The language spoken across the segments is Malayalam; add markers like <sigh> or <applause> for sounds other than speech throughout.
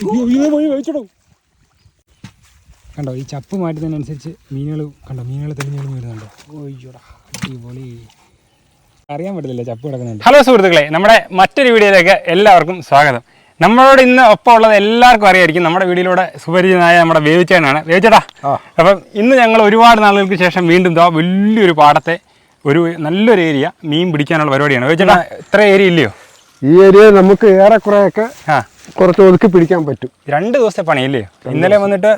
വെച്ചിടോ കണ്ടോ ഈ ചപ്പ് മാറ്റുന്നതിനനുസരിച്ച് മീനുകൾ കണ്ടോ മീനുകൾ തെളിഞ്ഞു വരുന്നുണ്ടോ. ഓയ്യോടാ അടിപൊളി. അറിയാൻ പറ്റത്തില്ല ചപ്പ് കിടക്കുന്നുണ്ട്. ഹലോ സുഹൃത്തുക്കളെ നമ്മുടെ മറ്റൊരു വീഡിയോയിലേക്ക് എല്ലാവർക്കും സ്വാഗതം. നമ്മളോട് ഇന്ന് ഒപ്പം ഉള്ളത് എല്ലാവർക്കും അറിയായിരിക്കും. നമ്മുടെ വീഡിയോയിലൂടെ സുപരിചിതനായ നമ്മുടെ വേവിച്ചേനാണ് വേവിച്ചേട്ടാ അപ്പം ഇന്ന് ഞങ്ങൾ ഒരുപാട് നാളുകൾക്ക് ശേഷം വീണ്ടും ദാ വലിയൊരു പാടത്തെ ഒരു നല്ലൊരു ഏരിയ മീൻ പിടിക്കാനുള്ള പരിപാടിയാണ്. വേവിച്ചേട്ടാ ഇത്ര ഏരിയ ഇല്ലയോ? ഈ ഏരിയ നമുക്ക് ഏറെക്കുറെയൊക്കെ ആ. കുറച്ച് ഒതുക്കി പിടിക്കാൻ പറ്റും. രണ്ട് ദിവസത്തെ പണിയല്ലേ? ഇന്നലെ വന്നിട്ട്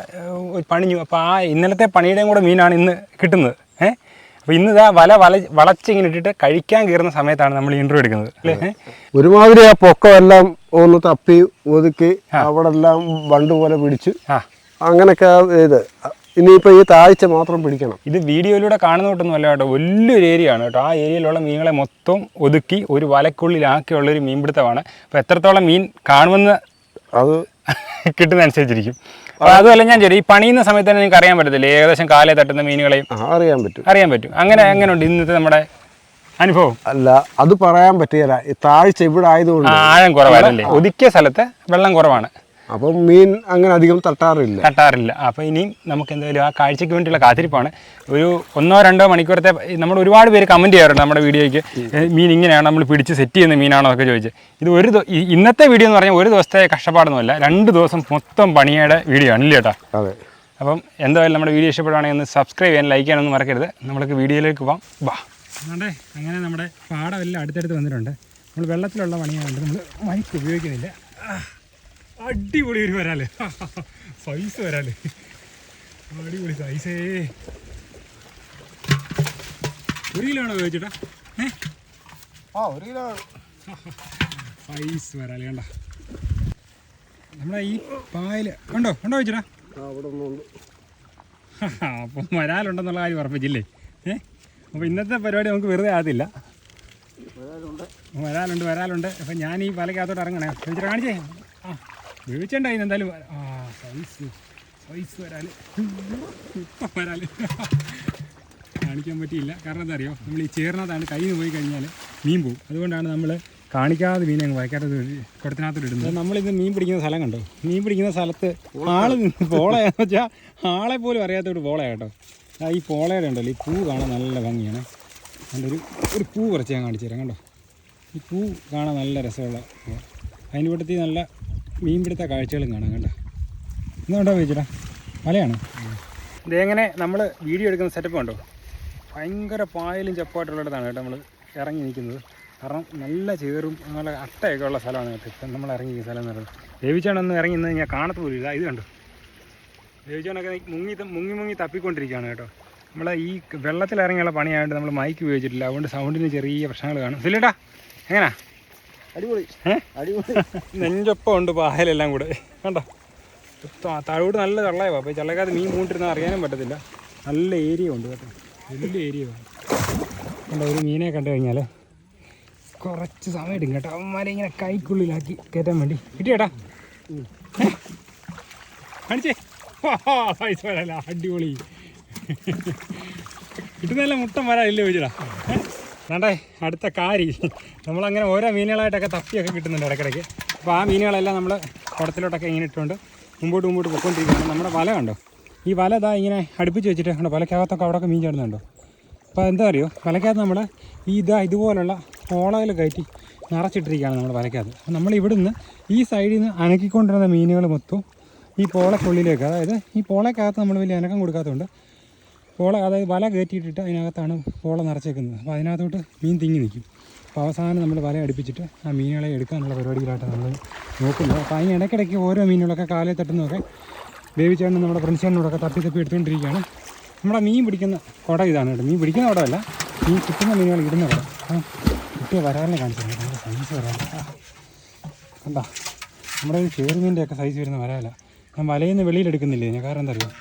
പണി പണിഞ്ഞു അപ്പോൾ ആ ഇന്നലത്തെ പണിയുടെയും കൂടെ മീനാണ് ഇന്ന് കിട്ടുന്നത്. ഏഹ്? അപ്പോൾ ഇന്ന് ഇതാ വല വല വളച്ചിങ്ങനെ ഇട്ടിട്ട് കഴിക്കാൻ കയറുന്ന സമയത്താണ് നമ്മൾ ഇന്റർവ്യൂ എടുക്കുന്നത്. അല്ലേ? ഒരുമാതിരി ആ പൊക്കമെല്ലാം ഒന്ന് തപ്പി ഒതുക്കി അവിടെ എല്ലാം വണ്ട് പോലെ പിടിച്ച് അങ്ങനെയൊക്കെ ഇത്. ഇനിയിപ്പോൾ ഈ താഴ്ച മാത്രം പിടിക്കണം. ഇത് വീഡിയോയിലൂടെ കാണുന്ന തൊട്ടൊന്നും അല്ല കേട്ടോ. വലിയൊരു ഏരിയ ആണ് കേട്ടോ. ആ ഏരിയയിലുള്ള മീനുകളെ മൊത്തം ഒതുക്കി ഒരു വലക്കുള്ളിലാക്കിയുള്ള ഒരു മീൻപിടുത്തമാണ്. അപ്പോൾ എത്രത്തോളം മീൻ കാണുമെന്ന് അത് കിട്ടുന്നതനുസരിച്ചിരിക്കും. അതുമല്ല ഞാൻ ചോദിച്ചു ഈ പണിയുന്ന സമയത്ത് തന്നെ നിങ്ങൾക്ക് അറിയാൻ പറ്റത്തില്ല? ഏകദേശം കാലേ തട്ടുന്ന മീനുകളെയും അറിയാൻ പറ്റും. അറിയാൻ പറ്റും. അങ്ങനെ എങ്ങനെയുണ്ട് ഇന്നത്തെ നമ്മുടെ അനുഭവം? അല്ല അത് പറയാൻ പറ്റിയല്ല താഴ്ച ഇവിടെ ആയതുകൊണ്ട് ആഴം കുറവാണല്ലേ ഒതുക്കിയ സ്ഥലത്ത് വെള്ളം കുറവാണ്. അപ്പം മീൻ അങ്ങനെ അധികം തട്ടാറില്ല. തട്ടാറില്ല. അപ്പോൾ ഇനി നമുക്ക് എന്തായാലും ആ കാഴ്ചയ്ക്ക് വേണ്ടിയുള്ള കാത്തിരിപ്പാണ്. ഒരു ഒന്നോ രണ്ടോ മണിക്കൂറത്തെ നമ്മൾ ഒരുപാട് പേര് കമന്റ് ചെയ്യാറുണ്ട് നമ്മുടെ വീഡിയോയ്ക്ക്. മീൻ ഇങ്ങനെയാണ് നമ്മൾ പിടിച്ച് സെറ്റ് ചെയ്യുന്ന മീനാണോ ഒക്കെ ചോദിച്ച്. ഇത് ഒരു ഇന്നത്തെ വീഡിയോ എന്ന് പറഞ്ഞാൽ ഒരു ദിവസത്തെ കഷ്ടപ്പാടൊന്നുമല്ല. രണ്ട് ദിവസം മൊത്തം പണിയുടെ വീഡിയോ ആണ് ഇല്ലേ ചേട്ടാ അതെ. അപ്പം എന്തായാലും നമ്മുടെ വീഡിയോ ഇഷ്ടപ്പെടുകയാണെങ്കിൽ ഒന്ന് സബ്സ്ക്രൈബ് ചെയ്യാൻ ലൈക്ക് ചെയ്യാനൊന്നും മറക്കരുത്. നമ്മൾക്ക് വീഡിയോയിലേക്ക് പോവാം. വാ. അതുകൊണ്ട് അങ്ങനെ നമ്മുടെ പാടമെല്ലാം അടുത്തടുത്ത് വന്നിട്ടുണ്ട്. നമ്മൾ വെള്ളത്തിലുള്ള പണിയായതുകൊണ്ട് നമ്മൾ മൈക്ക് ഉപയോഗിക്കുന്നില്ല. ആ, അടിപൊളി ഒരു വരാൽ. സൈസ് വരാൽ. അടിപൊളി സൈസേ ഒരു കിലോ ആണോ ചോദിച്ചേട്ടാ? ഏ? ആ ഒരു കിലോ. സൈസ് വരാൽ കണ്ട. നമ്മളെ ഈ പായൽ കണ്ടോ കണ്ടോ ചോദിച്ചേട്ടാ? അപ്പം വരാലുണ്ടെന്നുള്ള കാര്യം ഉറപ്പിച്ചില്ലേ? ഏ? അപ്പോൾ ഇന്നത്തെ പരിപാടി നമുക്ക് വെറുതെ ആകത്തില്ല. വരാലുണ്ട് വരാലുണ്ട്. അപ്പം ഞാൻ ഈ വലക്കകത്തോട്ട് ഇറങ്ങണേ. ചോദിച്ചിട്ട് കാണിച്ചേ? ആ. വേവിച്ചണ്ടായി എന്തായാലും ആ സൈസ് സൈസ് വരാൽ. കാണിക്കാൻ പറ്റിയില്ല. കാരണം എന്താ അറിയോ നമ്മൾ ഈ ചേർന്നതാണ്. കയ്യിൽ നിന്ന് പോയി കഴിഞ്ഞാൽ മീൻ പോകും അതുകൊണ്ടാണ് നമ്മൾ കാണിക്കാതെ മീൻ അങ്ങ് വയക്കാത്തത് കുടത്തിനകത്തോട് ഇടുന്നത്. നമ്മളിന്ന് മീൻ പിടിക്കുന്ന സ്ഥലം കണ്ടോ? മീൻ പിടിക്കുന്ന സ്ഥലത്ത് ആൾ പോളയാന്ന് വെച്ചാൽ ആളെ പോലും അറിയാത്തോട് പോളയാ കേട്ടോ. ആ ഈ പോളയുടെ ഉണ്ടല്ലോ ഈ പൂ കാണാൻ നല്ല ഭംഗിയാണ്. നല്ലൊരു ഒരു ഒരു പൂ കുറച്ച് ഞാൻ കാണിച്ചു തരാം. കണ്ടോ? ഈ പൂ കാണാൻ നല്ല രസമുള്ള അതിന്റെ കൂട്ടത്തിൽ നല്ല മീൻ പിടുത്ത കാഴ്ചകളും കാണാം കണ്ടോ? ഇന്നുണ്ടോ ചോദിച്ചടാ മലയാണ്? ഇതെങ്ങനെ നമ്മൾ വീഡിയോ എടുക്കുന്ന സെറ്റപ്പ് ഉണ്ടോ ഭയങ്കര പായലും ചപ്പായിട്ടുള്ളിടത്താണ് കേട്ടോ നമ്മൾ ഇറങ്ങി നിൽക്കുന്നത്. കാരണം നല്ല ചേറും നല്ല അട്ടയൊക്കെ ഉള്ള സ്ഥലമാണ് കേട്ടോ നമ്മൾ ഇറങ്ങി സ്ഥലം എന്ന് പറയുന്നത്. ദേവിച്ചാണൊന്നും ഇറങ്ങി ഞാൻ കാണത്ത് പോലും ഇല്ല ഇത് കണ്ടോ? ദേവിച്ചാണൊക്കെ മുങ്ങി മുങ്ങി മുങ്ങി തപ്പിക്കൊണ്ടിരിക്കുകയാണ് കേട്ടോ. നമ്മൾ ഈ വെള്ളത്തിൽ ഇറങ്ങിയുള്ള പണിയായിട്ട് നമ്മൾ മൈക്ക് ഉപയോഗിച്ചിട്ടില്ല. അതുകൊണ്ട് സൗണ്ടിന് ചെറിയ പ്രശ്നങ്ങൾ കാണും. ഇല്ലേട്ടാ എങ്ങനാ? അടിപൊളി ഏ അടിപൊളി <laughs> നെഞ്ചൊപ്പം ഉണ്ട് പായലെല്ലാം കൂടെ. കണ്ടോ? താഴോട്ട് നല്ല ചള്ളയവാ അപ്പോൾ ചള്ളക്കാതെ മീൻ പൂണ്ടിരുന്നാൽ അറിയാനും പറ്റത്തില്ല. നല്ല ഏരിയ ഉണ്ട് കേട്ടോ. വലിയ ഏരിയ കണ്ടോ ഒരു മീനെ കണ്ടു കഴിഞ്ഞാൽ കുറച്ച് സമയം എടുക്കും കേട്ടോ. അവന്മാരെ ഇങ്ങനെ കൈക്കുള്ളിലാക്കി കയറ്റാൻ വേണ്ടി. കിട്ടിയേട്ടാ കാണിച്ചേ? പൈസ അടിപൊളി. കിട്ടുന്നതല്ല മുട്ടം വരാനില്ലേ ചോദിച്ചടാ വേണ്ടേ അടുത്ത കാരി. നമ്മളങ്ങനെ ഓരോ മീനുകളായിട്ടൊക്കെ തപ്പിയൊക്കെ കിട്ടുന്നുണ്ട് ഇടയ്ക്കിടയ്ക്ക്. അപ്പോൾ ആ മീനുകളെല്ലാം നമ്മൾ കുടത്തിലോട്ടൊക്കെ ഇങ്ങനെ ഇട്ടുകൊണ്ട് മുമ്പോട്ട് മുമ്പോട്ട് പൊയ്ക്കൊണ്ടിരിക്കുകയാണ്. നമ്മുടെ വല കണ്ടോ? ഈ വല ഇതാ ഇങ്ങനെ അടുപ്പിച്ച് വെച്ചിട്ട് കണ്ടോ? വലക്കകത്തൊക്കെ അവിടെയൊക്കെ മീൻ ചേർന്നുണ്ടോ അപ്പോൾ എന്താ അറിയോ? വലക്കകത്ത് നമ്മൾ ഈ ഇതാ ഇതുപോലുള്ള ഓളകൾ കയറ്റി നിറച്ചിട്ടിരിക്കുകയാണ് നമ്മൾ വലക്കകത്ത്. അപ്പോൾ നമ്മൾ ഇവിടുന്ന് ഈ സൈഡിൽ നിന്ന് അനക്കിക്കൊണ്ടിരുന്ന മീനുകൾ മൊത്തം ഈ പോളക്കുള്ളിലേക്ക് അതായത് ഈ പോളക്കകത്ത് നമ്മൾ വലിയ അനക്കം കൊടുക്കാത്തതുകൊണ്ട് പോള അതായത് വല കയറ്റിയിട്ടിട്ട് അതിനകത്താണ് പോള നിറച്ചേക്കുന്നത്. അപ്പോൾ അതിനകത്തോട്ട് മീൻ തിങ്ങി നിൽക്കും. അപ്പോൾ അവസാനം നമ്മൾ വല അടുപ്പിച്ചിട്ട് ആ മീനുകളെ എടുക്കാനുള്ള പരിപാടിയിലായിട്ടാണ് നമ്മൾ നോക്കുന്നത് അപ്പോൾ അതിന് ഇടയ്ക്കിടയ്ക്ക് ഓരോ മീനുകളൊക്കെ കാലിൽ തട്ടുന്നതൊക്കെ വേവിച്ചാണ്ട് നമ്മുടെ ഫ്രണ്ട്സിനോടൊക്കെ തപ്പി തപ്പി എടുത്തുകൊണ്ടിരിക്കുകയാണ്. നമ്മുടെ മീൻ പിടിക്കുന്ന കുട ഇതാണ് കേട്ടോ. മീൻ പിടിക്കുന്ന കുടമല്ല മീൻ കിട്ടുന്ന മീനുകൾ ഇടുന്ന കുട. ആ കിട്ടിയ വരാലിനെ കാണിച്ചിട്ടുണ്ട്. സൈസ് വരാല കണ്ടാ? നമ്മുടെ ഒരു ഒക്കെ സൈസ് വരുന്ന വരാല ഞാൻ വലയിൽ നിന്ന് വെളിയിലെടുക്കുന്നില്ലേ ഞാൻ കാരണം എന്താ അറിയുമോ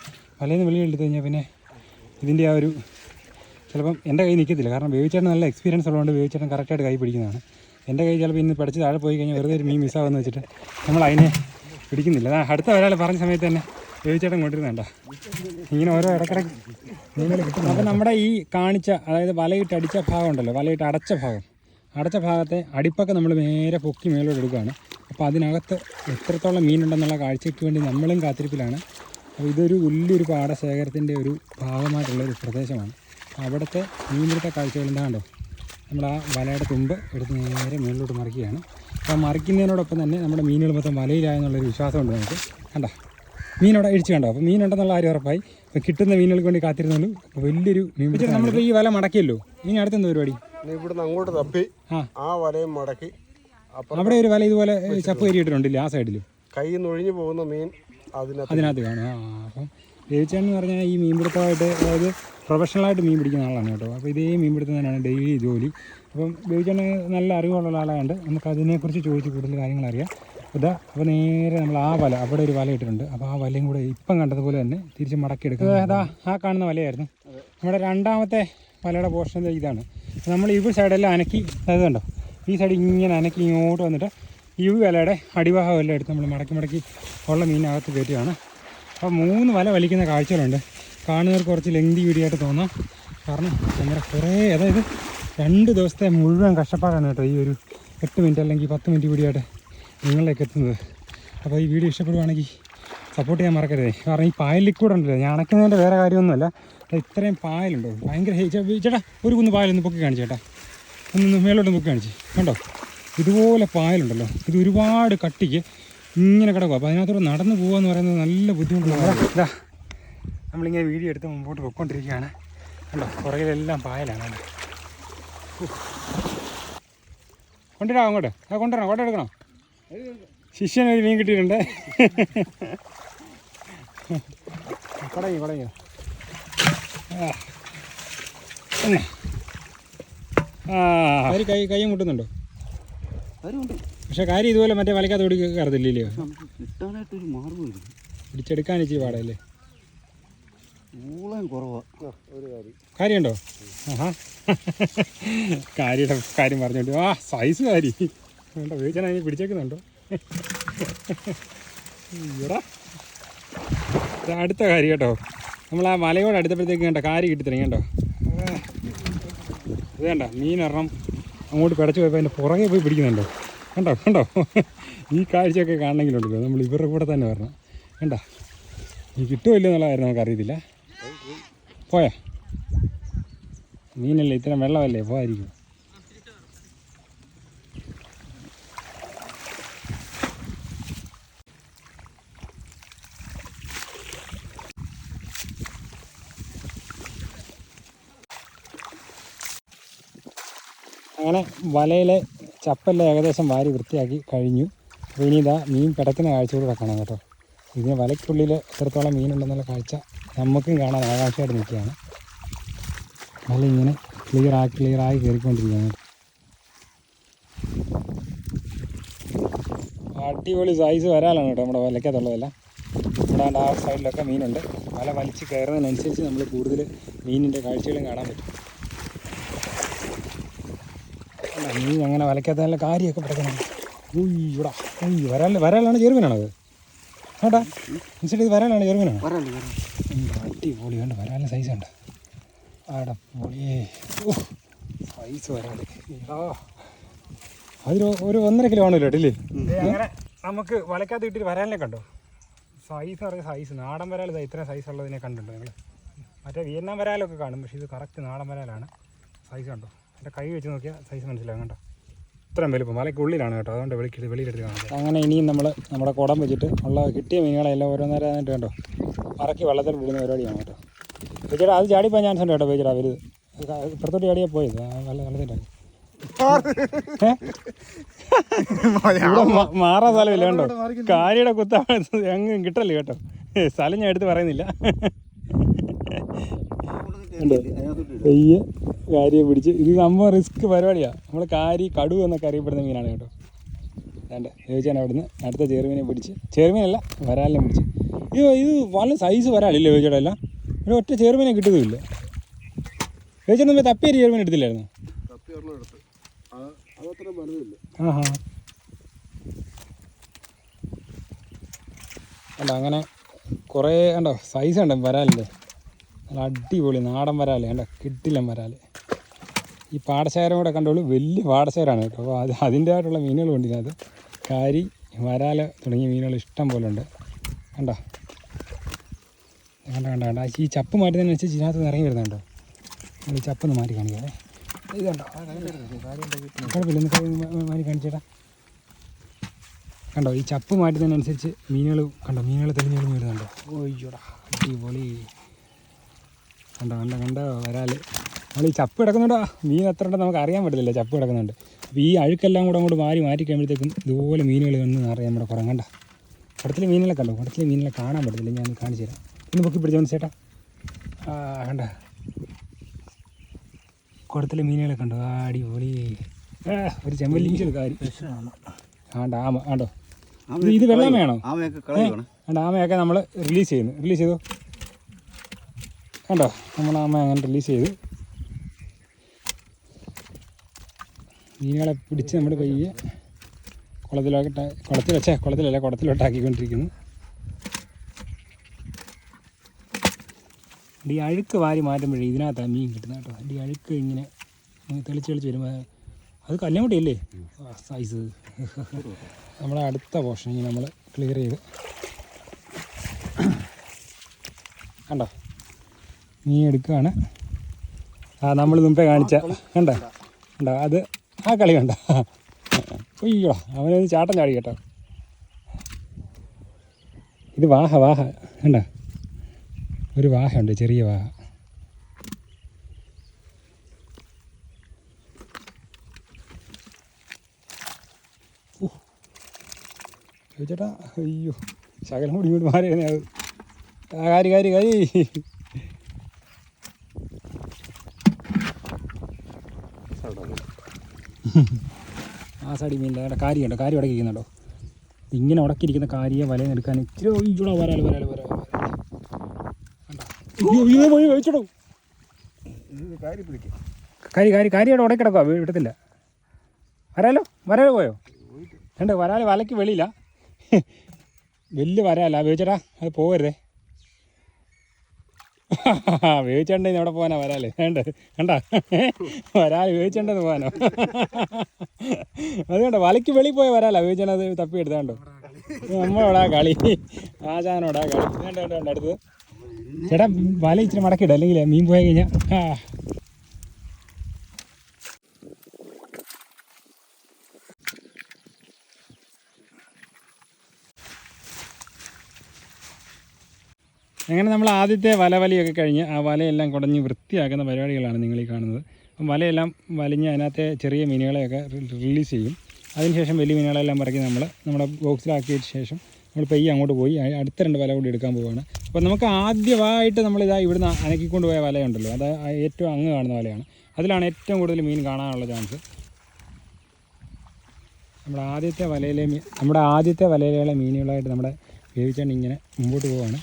വലയിൽ നിന്ന് വെളിയിലെടുത്ത് കഴിഞ്ഞാൽ പിന്നെ ഇതിന്റെ ആ ഒരു ചിലപ്പം എന്റെ കൈ നിൽക്കത്തില്ല. കാരണം വേവിച്ചേട്ടൻ നല്ല എക്സ്പീരിയൻസ് ഉള്ളതുകൊണ്ട് വേവിച്ചേട്ടൻ കറക്റ്റായിട്ട് കൈ പിടിക്കുന്നതാണ്. എന്റെ കൈ ചിലപ്പോൾ ഇന്ന് പഠിച്ച് താഴെ പോയി കഴിഞ്ഞാൽ വെറുതെ ഒരു മീൻ മിസ്സാവെന്ന് വെച്ചിട്ട് നമ്മൾ അതിനെ പിടിക്കുന്നില്ല. അടുത്ത ഒരാൾ പറഞ്ഞ സമയത്ത് തന്നെ വേവിച്ചേട്ടൻ കൊണ്ടിരുന്നേണ്ട ഇങ്ങനെ ഓരോ ഇടക്കിടക്ക് മീനുകൾ അപ്പോൾ നമ്മുടെ ഈ കാണിച്ച അതായത് വലയിട്ട് അടിച്ച ഭാഗം ഉണ്ടല്ലോ വലയിട്ട് അടച്ച ഭാഗം. അടച്ച ഭാഗത്തെ അടിപ്പൊക്കെ നമ്മൾ നേരെ പൊക്കി മേലോട്ട് എടുക്കുകയാണ്. അപ്പോൾ അതിനകത്ത് എത്രത്തോളം മീനുണ്ടെന്നുള്ള കാഴ്ചയ്ക്ക് വേണ്ടി നമ്മളും കാത്തിരിപ്പിലാണ് അപ്പോൾ ഇതൊരു വലിയൊരു പാടശേഖരത്തിന്റെ ഒരു ഭാഗമായിട്ടുള്ള ഒരു പ്രദേശമാണ്. അവിടുത്തെ മീൻപിടുത്ത കാഴ്ചകൾ എന്താണ്ടോ നമ്മൾ ആ വലയുടെ തുമ്പ് എടുത്ത് നേരെ മുകളിലോട്ട് മറിക്കുകയാണ്. അപ്പോൾ ആ മറിക്കുന്നതിനോടൊപ്പം തന്നെ നമ്മുടെ മീനുകൾ മൊത്തം വലയിലായെന്നുള്ളൊരു വിശ്വാസമുണ്ട് നമുക്ക്. കണ്ട? മീനോടെ ഇടിച്ച് കണ്ടോ? അപ്പോൾ മീനുണ്ടെന്നുള്ള കാര്യം ഉറപ്പായി. അപ്പോൾ കിട്ടുന്ന മീനുകൾക്ക് വേണ്ടി കാത്തിരുന്നുള്ളൂ അപ്പോൾ വലിയൊരു മീൻ പിടിച്ചാൽ നമ്മളിപ്പോൾ ഈ വല മടക്കിയല്ലോ? ഇനി അടുത്തെന്താ പരിപാടി? ഇവിടുന്ന് അങ്ങോട്ട് തപ്പി ആ. വലയും മടക്കി. അവിടെ ഒരു വല ഇതുപോലെ ചപ്പ് കയറിയിട്ടിട്ടുണ്ടല്ലേ ആ സൈഡിലും? കയ്യിൽ നിന്ന് പോകുന്ന മീൻ അതിനകത്ത് അതിനകത്ത് കാണും. ആ അപ്പം എന്ന് പറഞ്ഞാൽ ഈ മീൻപിടുത്തമായിട്ട് അതായത് പ്രൊഫഷണലായിട്ട് മീൻ പിടിക്കുന്ന ആളാണ് കേട്ടോ. അപ്പോൾ ഇതേ മീൻ പിടുത്തം തന്നെയാണ് ഡെയിലി ജോലി. അപ്പം രവിച്ചേട്ടന് നല്ല അറിവുള്ള ആളായതുകൊണ്ട് നമുക്ക് അതിനെക്കുറിച്ച് ചോദിച്ച് കൂടുതൽ കാര്യങ്ങൾ അറിയാം. ഇതാ അപ്പോൾ നേരെ നമ്മൾ ആ വല അവിടെ ഒരു വല ഇട്ടിട്ടുണ്ട്. അപ്പോൾ ആ വലയും കൂടെ ഇപ്പം കണ്ടതുപോലെ തന്നെ തിരിച്ച് മടക്കി എടുക്കുക അതാ ആ കാണുന്ന വലയായിരുന്നു. നമ്മുടെ രണ്ടാമത്തെ വലയുടെ പോർഷൻ ഇതാണ്. നമ്മൾ ഈ സൈഡെല്ലാം അനക്കി അതായത് കണ്ടോ ഈ സൈഡ് ഇങ്ങനെ അനക്കി ഇങ്ങോട്ട് വന്നിട്ട് ഈ വലയുടെ അടിഭാഗം എല്ലാം എടുത്ത് നമ്മൾ മടക്കി മടക്കി ഉള്ള മീനകത്ത് കയറ്റുകയാണ്. അപ്പോൾ മൂന്ന് വല വലിക്കുന്ന കാഴ്ചകളുണ്ട്. കാണുന്നവർക്ക് കുറച്ച് ലെങ്തി വീഡിയോ ആയിട്ട് തോന്നാം. കാരണം നമ്മുടെ കുറേ അതായത് രണ്ട് ദിവസത്തെ മുഴുവൻ കഷ്ടപ്പാടാണ് കേട്ടോ ഈ ഒരു എട്ട് മിനിറ്റ് അല്ലെങ്കിൽ പത്ത് മിനിറ്റ് വീഡിയോ ആയിട്ട് നിങ്ങളിലേക്ക് എത്തുന്നത്. അപ്പോൾ ഈ വീഡിയോ ഇഷ്ടപ്പെടുവാണെങ്കിൽ സപ്പോർട്ട് ചെയ്യാൻ മറക്കരുതേ. കാരണം ഈ പായലിൽ കൂടെ ഉണ്ടല്ലോ ഞാൻ അണയ്ക്കുന്നതിന്റെ വേറെ കാര്യമൊന്നുമല്ല. ഇത്രയും പായലുണ്ടോ. ഭയങ്കര ചേട്ടാ ഒരു കുന്ന് പായലൊന്ന് പൊക്കി കാണിച്ചേട്ടാ. ഒന്ന് മേളോട്ട് പൊക്കി കാണിച്ച്. കണ്ടോ? ഇതുപോലെ പായലുണ്ടല്ലോ. ഇത് ഒരുപാട് കട്ടിക്ക് ഇങ്ങനെ കിടക്കും അപ്പോൾ അതിനകത്തോടെ നടന്നു പോകുക എന്ന് പറയുന്നത് നല്ല ബുദ്ധിമുട്ടുള്ള ഇതാ നമ്മളിങ്ങനെ വീഡിയോ എടുത്ത് മുമ്പോട്ട് പൊയ്ക്കൊണ്ടിരിക്കുകയാണ്. കണ്ടോ പുറകിലെല്ലാം പായലാണ് കണ്ടോ. കൊണ്ടുവരാം അങ്ങോട്ട്. ആ കൊണ്ടുവരണം കോട്ട എടുക്കണോ? ശിഷ്യന് ഒരു മീൻ കിട്ടിയിട്ടുണ്ട്. കൊടയോ കൊടയോ ആ. കൈ കൈ മുട്ടുന്നുണ്ടോ? പക്ഷെ കാര്യം ഇതുപോലെ മറ്റേ വലക്കാത്ത ഓടി മാർഗമില്ല പിടിച്ചെടുക്കാൻ ഇച്ചിരി പാടല്ലേ? ഊളൻ കുറവാ. ഒരു കാര്യം. കാര്യമുണ്ടോ? ആഹാ. കാര്യയുടെ കാര്യം പറഞ്ഞോണ്ട്. ആ സൈസ് കാരി വേണ്ട വേച്ചന അതിന് പിടിച്ചേക്കുന്നുണ്ടോ? അടുത്ത കാര്യം കേട്ടോ. നമ്മൾ ആ മലയോട് അടുത്തപ്പോഴത്തേക്ക് കേട്ടോ കാരി കിട്ടി തുടങ്ങി കേട്ടോ ഇത് കണ്ട? മീനൊരെണ്ണം അങ്ങോട്ട് പിടച്ചു പോയപ്പോൾ അതിന്റെ പുറകെ പോയി പിടിക്കുന്നുണ്ടോ? കണ്ടോ കണ്ടോ? ഈ കാഴ്ചയൊക്കെ കാണണമെങ്കിലുണ്ടല്ലോ. നമ്മൾ ഇവരുടെ കൂടെ തന്നെ വരണം. കണ്ടോ? ഈ കിട്ടുമല്ലോ എന്നുള്ളതായിരുന്നു നമുക്കറിയത്തില്ല. പോയാ? മീനല്ലേ ഇത്രയും വെള്ളമല്ലേ? പോകാതിരിക്കും അങ്ങനെ വലയിലെ ചപ്പെല്ലാം ഏകദേശം വാരി വൃത്തിയാക്കി കഴിഞ്ഞു. അപ്പോൾ ഇനി ഇതാ മീൻ പെടത്തിന് കാഴ്ച കൂടെ വെക്കണം കേട്ടോ. ഇതിന് വലയ്ക്കുള്ളിൽ എത്രത്തോളം മീനുണ്ടെന്നുള്ള കാഴ്ച നമുക്കും കാണാൻ ആകാശമായിട്ട് നിൽക്കുകയാണ്. വല ഇങ്ങനെ ക്ലിയറായി ക്ലിയർ ആയി കയറിക്കൊണ്ടിരിക്കുകയാണ്. അടിപൊളി സൈസ് വരാലാണ് കേട്ടോ നമ്മുടെ വലയ്ക്കകത്തുള്ളതെല്ലാം. ഇവിടെ ആ സൈഡിലൊക്കെ മീനുണ്ട്. വല വലിച്ച് കയറുന്നതിനനുസരിച്ച് നമ്മൾ കൂടുതൽ മീനിന്റെ കാഴ്ചകളും കാണാൻ പറ്റും. മീൻ അങ്ങനെ വലയ്ക്കകത്ത് നല്ല കാര്യമൊക്കെ പിടക്കുന്നുണ്ട് ഉയ്യടാ. ഉയ്യ് വരാൽ വരാലാണ് ചെറുവിനാണത് കേട്ടാ മനസ്സിലായി ഇത് വരാലാണ് ചെറുവിനാണ് അടിപൊളി കണ്ട്? വരാനുള്ള സൈസ് ഉണ്ട് ആടെ പൊളിയേ സൈസ് വരാൽ അതൊരു ഒരു ഒന്നര കിലോ ആണല്ലോ ഇല്ലേ അങ്ങനെ നമുക്ക് വലയ്ക്കാത്ത കിട്ടിയിട്ട് വരാലിനെ കണ്ടോ? സൈസ് അറിയ സൈസ് നാടൻ വരാൽ ഇതാ ഇത്രയും സൈസ് ഉള്ളതിനെ കണ്ടിട്ടുണ്ടോ നിങ്ങൾ മറ്റേ വിയറ്റ്നാം വരാലൊക്കെ കാണും പക്ഷേ ഇത് കറക്റ്റ് നാടൻ വരാലാണ്. സൈസ് കണ്ടോ? എന്റെ കൈ വെച്ച് നോക്കിയാൽ സൈസ് മനസ്സിലാകും കണ്ടോ ഇത്രയും വലുപ്പം. മലയ്ക്കുള്ളിലാണ് കേട്ടോ. അതുകൊണ്ട് വെളിക്കിട്ട് വെളിയിലെടുത്ത് കാണുന്നത് അങ്ങനെ ഇനിയും നമ്മൾ നമ്മുടെ കുടം വെച്ചിട്ട് ഉള്ള കിട്ടിയ മീനുകളെല്ലാം ഓരോന്നേരമായിട്ട് കണ്ടോ? മറക്കി വെള്ളത്തിൽ വിടുന്ന പരിപാടിയാണ് കേട്ടോ. ചേട്ടാ അത് ചാടിപ്പോയി ചാൻസ് ഉണ്ട് കേട്ടോ വെച്ചിട്ട് വലുത്. ഇപ്പുറത്തോട്ട് ചാടിയാൽ പോയത് നല്ല വെള്ള വെള്ളത്തിന്റെ മാറാൻ സ്ഥലമില്ല കേട്ടോ കാരിയുടെ കുത്താൻ എങ്ങും കിട്ടല്ലേ കേട്ടോ. സ്ഥലം ഞാൻ എടുത്ത് പറയുന്നില്ല. പെയ്യെ കാര്യം പിടിച്ച്. ഇത് സംഭവം റിസ്ക് പരിപാടിയാണ് നമ്മൾ കാരി കടു എന്നൊക്കെ അറിയപ്പെടുന്ന മീനാണ് കേട്ടോ. വേണ്ട ചോദിച്ചാൽ അവിടുന്ന്. അടുത്ത ചെറുമീനെ പിടിച്ച്. ചെറുമീനല്ല വരാലിനെ പിടിച്ച്. ഇത് ഇത് വളരെ സൈസ് വരാലില്ലേ ചോദിച്ചോടെ എല്ലാം? ഒരു ഒറ്റ ചെറുമീനെ കിട്ടുന്നില്ല ചോദിച്ചാൽ നമ്മൾ തപ്പിയൊരു ചെറുമീൻ എടുത്തില്ലായിരുന്നു? ആഹാ കണ്ടോ അങ്ങനെ കുറേ കണ്ടോ സൈസ് ഉണ്ടോ വരാലിന്റെ നല്ല അടിപൊളി നാടൻ വരാൽ കണ്ടോ കിട്ടില്ല വരാൽ. ഈ പാടശേഖരം കൂടെ കണ്ടോളൂ വലിയ പാടശേഖരമാണ് കേട്ടോ. അപ്പോൾ അത് അതിന്റെതായിട്ടുള്ള മീനുകൾ കൊണ്ടിരുന്നത് കാരി വരാൽ തുടങ്ങിയ മീനുകൾ ഇഷ്ടം പോലെ ഉണ്ട്. കണ്ടോ? കണ്ട കണ്ട കണ്ട. ഈ ചപ്പ് മാറ്റുന്നതിനനുസരിച്ച് ഇതിനകത്ത് ഇറങ്ങി വരുന്നുണ്ടോ ഈ ചപ്പ് ഒന്ന് മാറ്റി കാണിക്കാം അല്ലേ? കണ്ടോ? കുഴപ്പമില്ല ഒന്ന് മാറ്റി കാണിച്ചേട്ടാ കണ്ടോ? ഈ ചപ്പ് മാറ്റുന്നതിനനുസരിച്ച് മീനുകൾ കണ്ടോ? മീനുകൾ തെളിഞ്ഞ് വരുന്നുണ്ടോ. ഓയ്യോടാ അടിപൊളി. കണ്ടോ കണ്ടോ കണ്ടോ വരാൽ നമ്മൾ ഈ ചപ്പ് കിടക്കുന്നുണ്ടോ? മീൻ എത്ര ഉണ്ടെന്ന് നമുക്ക് അറിയാൻ പറ്റത്തില്ല. ചപ്പ് കിടക്കുന്നുണ്ട്. അപ്പോൾ ഈ അഴുക്കെല്ലാം കൂടെ അങ്ങോട്ട് മാറി മാറ്റി കഴിയുമ്പോഴത്തേക്കും ഇതുപോലെ മീനുകൾ വന്ന് അറിയാൻ നമ്മുടെ കുറേ കണ്ട? കുടത്തിലെ മീനുകളെ കണ്ടോ? കുടത്തിലെ മീനുകളെ കാണാൻ പറ്റത്തില്ല. ഞാൻ കാണിച്ചു തരാം. ഒന്ന് പൊക്കി പിടിച്ചോ ചേട്ടാ. കണ്ട? കുടത്തിലെ മീനുകളെ കണ്ടോ? അടിപൊളി. ഒരു ചെമ്പല്ലിഞ്ചൽ കാര്യം ആണ്ട ആമ ആണ്ടോ ഇത് വെള്ളാമയാണോ വെള്ളമയാണോ ആമയൊക്കെ ആമയൊക്കെ നമ്മൾ റിലീസ് ചെയ്യുന്നു. റിലീസ് ചെയ്തു? കണ്ടോ? നമ്മൾ അമ്മ അങ്ങനെ റിലീസ് ചെയ്തു. മീനുകളെ പിടിച്ച് നമ്മൾ പയ്യെ കുളത്തിലോട്ട് കുളത്തിൽ വെച്ചേ കുളത്തിലല്ല കുളത്തിലോട്ടാക്കിക്കൊണ്ടിരിക്കുന്നു. ഈ അഴുക്ക് വാരി മാറ്റുമ്പോഴേ ഇതിനകത്താണ് മീൻ കിട്ടുന്നത് കേട്ടോ. ഈ അഴുക്ക് ഇങ്ങനെ ഇങ്ങനെ തെളിച്ച് തെളിച്ച് വരുമ്പോൾ അത് കല്ലുമുട്ടിയല്ലേ സൈസ് നമ്മളെ അടുത്ത പോർഷൻ ഇങ്ങനെ നമ്മൾ ക്ലിയർ ചെയ്ത്. കണ്ടോ? മീൻ എടുക്കുകയാണ് ആ നമ്മൾ മുമ്പേ കാണിച്ച കണ്ടോ? കണ്ടോ? അത് ആ കളി കണ്ടോ? അയ്യോ അവനൊന്ന് ചാട്ടം ചാടി കേട്ടോ. ഇത് വാഹ വാഹ കണ്ട? ഒരു വാഹയുണ്ട് ചെറിയ വാഹ. ചേട്ടാ അയ്യോ ശകലം കൂടി ഇങ്ങോട്ട് മാറിയാണ് അത് കാര്യ കാര്യ കാരി. ആ സൈഡിൽ മീനില്ല അവിടെ കാരി ഉണ്ടോ കാരി ഉടക്കിരിക്കുന്നുണ്ടോ ഇങ്ങനെ ഉടക്കിയിരിക്കുന്ന കാരിയെ വലയിൽ എടുക്കാൻ ഇച്ചിരി ഒഴിച്ചൂടാ വരാൽ വരാൽ വരാൽ പിടിക്കും കാരി കാരി കാരി അവിടെ ഉടക്കിടക്കുക വിടത്തില്ല. വരാലോ? വരാലോ പോയോ? രണ്ട് വരാൽ വലയ്ക്ക് വെളിയില്ല വലിയ വരാല. വേവിച്ചേട്ടാ അത് പോകരുതേ. വേവിച്ചേണ്ടേ അവിടെ പോകാനാ വരാൽ വേണ്ട? കണ്ട? വരാൽ വേവിച്ചേണ്ടെന്ന് പോകാനോ? അത് കണ്ടോ? വലയ്ക്ക് വെളി പോയ വരാല വേവിച്ചേണ്ടത് തപ്പി എടുത്താണ്ടോ നമ്മളോടാ കളി. ആചാനോടാ കളി. വേണ്ട വേണ്ട വേണ്ട അടുത്ത് ചേട്ടാ വല ഇച്ചിരി മടക്കിയിട അല്ലെങ്കിൽ മീൻ പോയി കഴിഞ്ഞാൽ അങ്ങനെ നമ്മൾ ആദ്യത്തെ വലവലിയൊക്കെ കഴിഞ്ഞ് ആ വലയെല്ലാം കുടഞ്ഞ് വൃത്തിയാക്കുന്ന പരിപാടികളാണ് നിങ്ങൾ ഈ കാണുന്നത്. അപ്പം വലയെല്ലാം വലിഞ്ഞ് അതിനകത്തെ ചെറിയ മീനുകളെയൊക്കെ റിലീസ് ചെയ്യും. അതിനുശേഷം വലിയ മീനുകളെല്ലാം പറക്കി നമ്മൾ നമ്മുടെ ബോക്സിലാക്കിയതിന് ശേഷം നമ്മൾ പെയ്യ് അങ്ങോട്ട് പോയി. അടുത്ത രണ്ട് വല കൂടി എടുക്കാൻ പോവുകയാണ് അപ്പോൾ നമുക്ക് ആദ്യമായിട്ട് നമ്മളിതാ ഇവിടുന്ന് അനക്കിക്കൊണ്ട് പോയ വലയുണ്ടല്ലോ. അത് ഏറ്റവും അങ്ങ് കാണുന്ന വലയാണ്. അതിലാണ് ഏറ്റവും കൂടുതൽ മീൻ കാണാനുള്ള ചാൻസ്. നമ്മുടെ ആദ്യത്തെ വലയിലെ നമ്മുടെ ആദ്യത്തെ വലയിലെ മീനുകളായിട്ട് നമ്മുടെ വേവിച്ചാണ്ട് ഇങ്ങനെ മുമ്പോട്ട് പോവുകയാണ്